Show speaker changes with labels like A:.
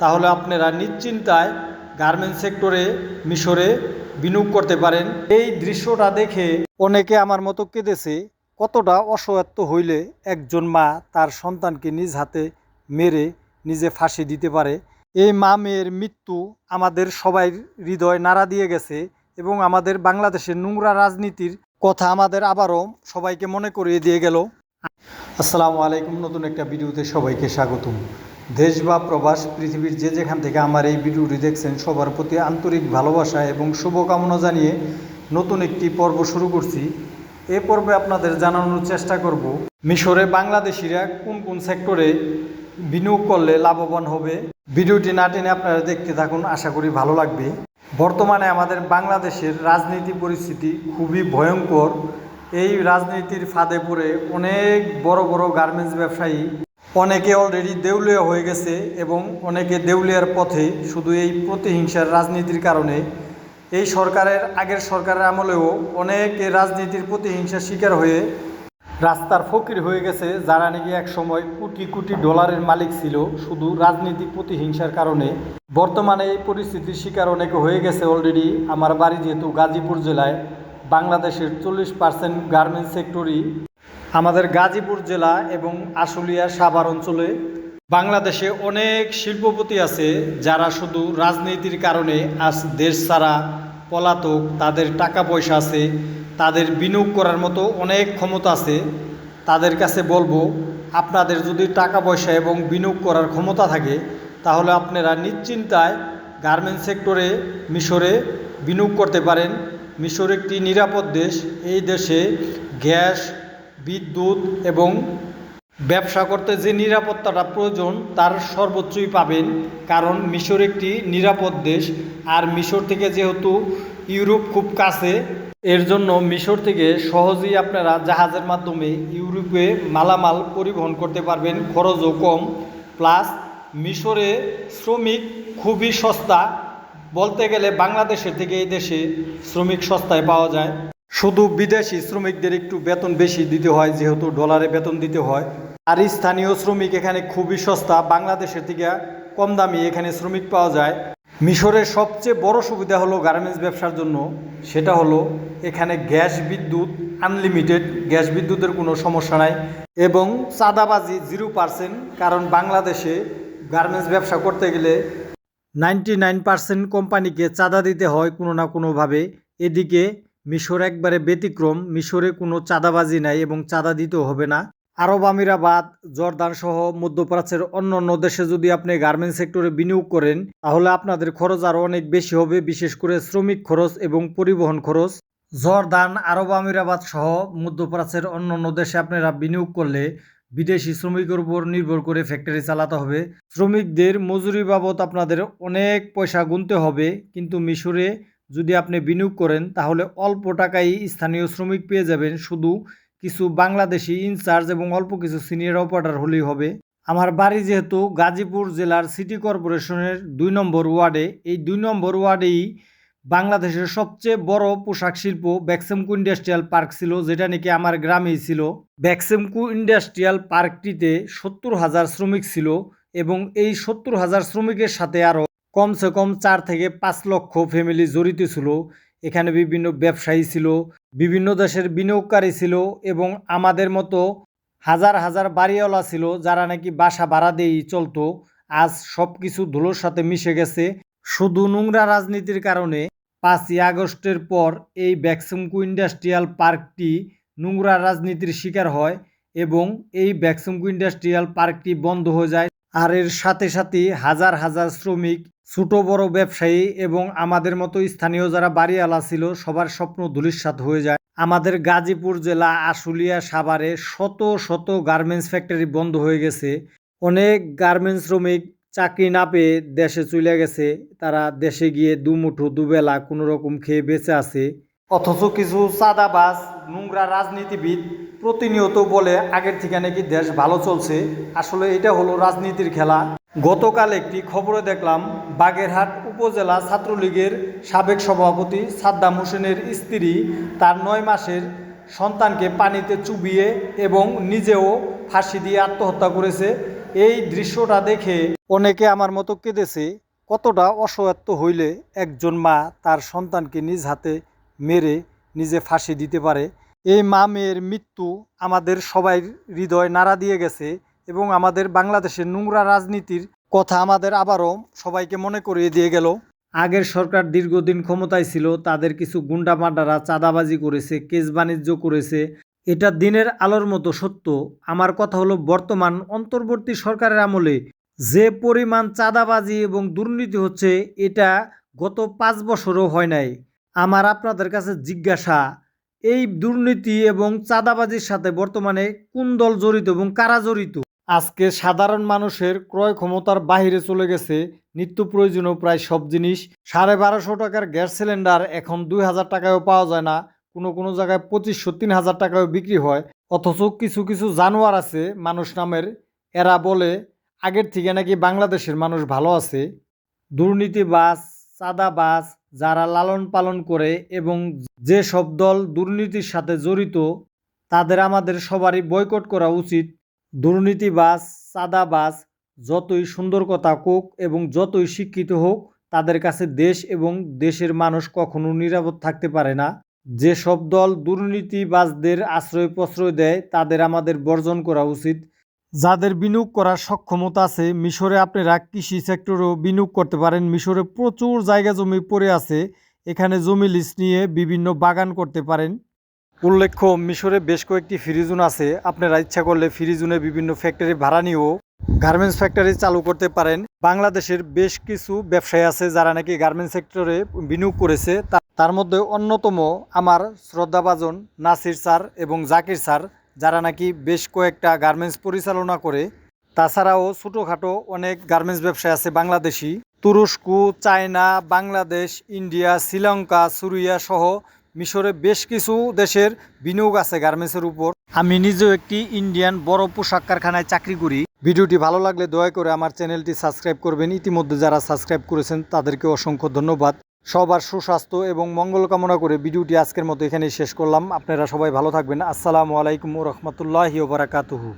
A: তাহলে আপনারা নিশ্চিন্তায় গার্মেন্টস সেক্টরে মিশরে বিনিয়োগ করতে পারেন। এই দৃশ্যটা দেখে অনেকে আমার মতো কেঁদেছে, কতটা অসহায়ত্ব হইলে একজন মা তার সন্তানকে নিজ হাতে মেরে নিজে ফাঁসি দিতে পারে। এই মা মেয়ের মৃত্যু আমাদের সবাই হৃদয় নাড়া দিয়ে গেছে এবং আমাদের বাংলাদেশের নোংরা রাজনীতির কথা আমাদের আবারও সবাইকে মনে করিয়ে দিয়ে গেল। আসসালামু আলাইকুম। নতুন একটা ভিডিওতে সবাইকে স্বাগতম। দেশ বা প্রবাস, পৃথিবীর যে যেখান থেকে আমার এই ভিডিওটি দেখছেন, সবার প্রতি আন্তরিক ভালোবাসা এবং শুভকামনা জানিয়ে নতুন একটি পর্ব শুরু করছি। এ পর্বে আপনাদের জানানোর চেষ্টা করব, মিশরে বাংলাদেশিরা কোন কোন সেক্টরে বিনিয়োগ করলে লাভবান হবে? ভিডিওটি না টেনে আপনারা দেখতে থাকুন, আশা করি ভালো লাগবে। বর্তমানে আমাদের বাংলাদেশের রাজনীতি পরিস্থিতি খুবই ভয়ঙ্কর। এই রাজনীতির ফাঁদে পড়ে অনেক বড় বড় গার্মেন্টস ব্যবসায়ী অনেকে অলরেডি দেউলিয়া হয়ে গেছে এবং অনেকে দেউলিয়ার পথে শুধু এই প্রতিহিংসার রাজনীতির কারণে। এই সরকারের আগের সরকারের আমলেও অনেকে রাজনীতির প্রতিহিংসার শিকার হয়ে রাস্তার ফকির হয়ে গেছে, যারা নাকি এক সময় কোটি কোটি ডলারের মালিক ছিল, শুধু রাজনীতি প্রতিহিংসার কারণে। বর্তমানে এই পরিস্থিতির শিকার অনেকে হয়ে গেছে অলরেডি আমার বাড়ি যেহেতু গাজীপুর জেলায়, বাংলাদেশের চল্লিশ পার্সেন্ট গার্মেন্টস সেক্টরই আমাদের গাজীপুর জেলা এবং আশুলিয়া সাভার অঞ্চলে বাংলাদেশে অনেক শিল্পপতি আছে যারা শুধু রাজনীতির কারণে আজ দেশ ছাড়া পলাতক, তাদের টাকা পয়সা আছে, তাদের বিনিয়োগ করার মতো অনেক ক্ষমতা আছে। তাদের কাছে বলব, আপনাদের যদি টাকা পয়সা এবং বিনিয়োগ করার ক্ষমতা থাকে, তাহলে আপনারা নিশ্চিন্তায় গার্মেন্টস সেক্টরে, মিশরে বিনিয়োগ করতে পারেন। মিশর একটি নিরাপদ দেশ। এই দেশে গ্যাস বিদ্যুৎ এবং ব্যবসা করতে যে নিরাপত্তাটা প্রয়োজন, তার সর্বোচ্চই পাবেন। কারণ মিশর একটি নিরাপদ দেশ, আর মিশর থেকে যেহেতু ইউরোপ খুব কাছে, এর জন্য মিশর থেকে সহজেই আপনারা জাহাজের মাধ্যমে ইউরোপে মালামাল পরিবহন করতে পারবেন, খরচও কম। প্লাস মিশরে শ্রমিক খুবই সস্তা। বলতে গেলে বাংলাদেশের থেকে এই দেশে শ্রমিক সস্তায় পাওয়া যায়। শুধু বিদেশি শ্রমিকদের একটু বেতন বেশি দিতে হয়, যেহেতু ডলারে বেতন দিতে হয়। আর স্থানীয় শ্রমিক এখানে খুবই সস্তা, বাংলাদেশের থেকে কম দামি এখানে শ্রমিক পাওয়া যায়। মিশরের সবচেয়ে বড় সুবিধা হলো গার্মেন্টস ব্যবসার জন্য, সেটা হলো এখানে গ্যাস বিদ্যুৎ আনলিমিটেড, গ্যাস বিদ্যুতের কোনো সমস্যা নাই এবং চাঁদাবাজি জিরো পার্সেন্ট, কারণ বাংলাদেশে গার্মেন্টস ব্যবসা করতে গেলে নাইনটি নাইন পার্সেন্ট কোম্পানিকে চাঁদা দিতে হয় কোনো না কোনোভাবে। এদিকে মিশর একবারে ব্যতিক্রম, মিশরে কোনো চাঁদাবাজি নাই এবং চাঁদা দিতেও হবে না। আরব আমিরাবাদ, জর্দান সহ মধ্যপ্রাচ্যের অন্য অন্য দেশে যদি আপনি গার্মেন্টস সেক্টরে বিনিয়োগ করেন, তাহলে আপনাদের খরচ আরও অনেক বেশি হবে, বিশেষ করে শ্রমিক খরচ এবং পরিবহন খরচ। জর্দান, আরব আমিরাবাদ সহ মধ্যপ্রাচ্যের অন্য অন্য দেশে আপনারা বিনিয়োগ করলে বিদেশি শ্রমিকের উপর নির্ভর করে ফ্যাক্টরি চালাতে হবে। শ্রমিকদের মজুরি বাবদ আপনাদের অনেক পয়সা গুনতে হবে, কিন্তু মিশরে যদি আপনি বিনিয়োগ করেন, তাহলে অল্প টাকায় স্থানীয় শ্রমিক পেয়ে যাবেন। শুধু কিছু বাংলাদেশি ইনচার্জ এবং অল্প কিছু সিনিয়র অপারেটর হলেই হবে। আমার বাড়ি যেহেতু গাজীপুর জেলার সিটি কর্পোরেশনের দুই নম্বর ওয়ার্ডে। এই দুই নম্বর ওয়ার্ডেই বাংলাদেশের সবচেয়ে বড় পোশাক শিল্প ব্যাকসেমকু ইন্ডাস্ট্রিয়াল পার্ক ছিল, যেটা নাকি আমার গ্রামেই ছিল। ব্যাকসেমকু ইন্ডাস্ট্রিয়াল পার্কটিতে সত্তর হাজার শ্রমিক ছিল এবং এই সত্তর হাজার শ্রমিকের সাথে আরও কমসে কম চার থেকে পাঁচ লক্ষ ফ্যামিলি জড়িত ছিল। এখানে বিভিন্ন ব্যবসায়ী ছিল, বিভিন্ন দেশের বিনিয়োগকারী ছিল এবং আমাদের মতো হাজার হাজার বাড়িওয়ালা ছিল যারা নাকি বাসা ভাড়া দিয়েই চলতো। আজ সব কিছু ধুলোর সাথে মিশে গেছে। শুধু নোংরা রাজনীতির কারণে পাঁচই আগস্টের পর এই ব্যাকসুমকু ইন্ডাস্ট্রিয়াল পার্কটি নোংরা রাজনীতির শিকার হয় এবং এই ব্যাকসুমকু ইন্ডাস্ট্রিয়াল পার্কটি বন্ধ হয়ে যায়। আর এর সাথে সাথে হাজার হাজার শ্রমিক ছোট বড় ব্যবসায়ী এবং আমাদের মতো স্থানীয় যারা বাড়িওয়ালা ছিল, সবার স্বপ্ন ধূলিসাৎ হয়ে যায়। আমাদের গাজীপুর জেলা আশুলিয়া সাভারে শত শত গার্মেন্টস ফ্যাক্টরি বন্ধ হয়ে গেছে। অনেক গার্মেন্টস শ্রমিক চাকরি না পেয়ে দেশে চলে গেছে। তারা দেশে গিয়ে দুমুঠো, দুবেলা কোনো রকম খেয়ে বেঁচে আছে। অথচ কিছু চাঁদাবাজ, নোংরা রাজনীতিবিদ প্রতিনিয়ত বলে, আগের থেকে নাকি দেশ ভালো চলছে। আসলে এটা হলো রাজনীতির খেলা। গতকাল একটি খবরে দেখলাম বাগেরহাট উপজেলা ছাত্রলীগের সাবেক সভাপতি সাদ্দাম হোসেনের স্ত্রী তার নয় মাসের সন্তানকে পানিতে চুবিয়ে এবং নিজেও ফাঁসি দিয়ে আত্মহত্যা করেছে। এই দৃশ্যটা দেখে অনেকে আমার মতো কেঁদেছে, কতটা অসহায়ত্ব হইলে একজন মা তার সন্তানকে নিজ হাতে মেরে নিজে ফাঁসি দিতে পারে। এই মা মেয়ের মৃত্যু আমাদের সবাই হৃদয় নাড়া দিয়ে গেছে। এবং আমাদের বাংলাদেশের নোংরা রাজনীতির কথা আমাদের আবারও সবাইকে মনে করিয়ে দিয়ে গেল। আগের সরকার দীর্ঘদিন ক্ষমতায় ছিল, তাদের কিছু গুন্ডা মান্ডারা চাঁদাবাজি করেছে, কেস বাণিজ্য করেছে। এটা দিনের আলোর মতো সত্য। আমার কথা হলো, বর্তমান অন্তর্বর্তী সরকারের আমলে যে পরিমাণ চাঁদাবাজি এবং দুর্নীতি হচ্ছে, এটা গত পাঁচ বছরও হয় নাই। আমার আপনাদের কাছে জিজ্ঞাসা, এই দুর্নীতি এবং চাঁদাবাজির সাথে বর্তমানে কোন দল জড়িত এবং কারা জড়িত? আজকে সাধারণ মানুষের ক্রয় ক্ষমতার বাহিরে চলে গেছে নিত্য প্রয়োজনীয় প্রায় সব জিনিস। সাড়ে বারোশো টাকার গ্যাস সিলিন্ডার এখন দুই হাজার টাকায়ও পাওয়া যায় না। কোনো কোনো জায়গায় পঁচিশশো, তিন হাজার টাকায়ও বিক্রি হয়। অথচ কিছু কিছু জানোয়ার আছে মানুষ নামের। এরা বলে, আগের থেকে নাকি বাংলাদেশের মানুষ ভালো আছে। দুর্নীতি দুর্নীতিবাজ, চাঁদাবাজ যারা লালন পালন করে এবং যে সব দল দুর্নীতির সাথে জড়িত, তাদের আমাদের সবারই বয়কট করা উচিত। দুর্নীতিবাজ চাঁদাবাজ যতই সুন্দর কথা কোক এবং যতই শিক্ষিত হোক, তাদের কাছে দেশ এবং দেশের মানুষ কখনো নিরাপদ থাকতে পারে না। যেসব দল দুর্নীতিবাজদের আশ্রয় প্রশ্রয় দেয়, তাদের আমাদের বর্জন করা উচিত। যাদের বিনিয়োগ করার সক্ষমতা আছে, মিশরে আপনারা কৃষি সেক্টরেও বিনিয়োগ করতে পারেন। মিশরে প্রচুর জায়গা জমি পড়ে আছে। এখানে জমি লিজ নিয়ে বিভিন্ন বাগান করতে পারেন। উল্লেখ্য, মিশরে বেশ কয়েকটি ফ্রিজুন আছে। আপনারা ইচ্ছা করলে ফ্রিজুনে বিভিন্ন ফ্যাক্টরি ভাড়া নিয়েও গার্মেন্টস ফ্যাক্টরি চালু করতে পারেন। বাংলাদেশের বেশ কিছু ব্যবসায়ী আছে যারা নাকি গার্মেন্টস সেক্টরে বিনিয়োগ করেছে। তার মধ্যে অন্যতম আমার শ্রদ্ধাভাজন নাসির স্যার এবং জাকির স্যার, যারা নাকি বেশ কয়েকটা গার্মেন্টস পরিচালনা করে। তাছাড়াও ছোটোখাটো অনেক গার্মেন্টস ব্যবসায় আছে বাংলাদেশি। তুরস্ক, চায়না, বাংলাদেশ, ইন্ডিয়া, শ্রীলঙ্কা, সুরিয়া সহ মিশরে বেশ কিছু দেশের বিনিয়োগ আছে গার্মেন্টসের উপর। আমি নিজেও একটি ইন্ডিয়ান বড় পোশাক কারখানায় চাকরি করি। ভিডিওটি ভালো লাগলে দয়া করে আমার চ্যানেলটি সাবস্ক্রাইব করবেন। ইতিমধ্যে যারা সাবস্ক্রাইব করেছেন, তাদেরকে অসংখ্য ধন্যবাদ। সবার সুস্বাস্থ্য এবং মঙ্গল কামনা করে ভিডিওটি আজকের মতো এখানেই শেষ করলাম। আপনারা সবাই ভালো থাকবেন। আসসালামু আলাইকুম রহমতুল্লাহি ওবরাকাতুহু।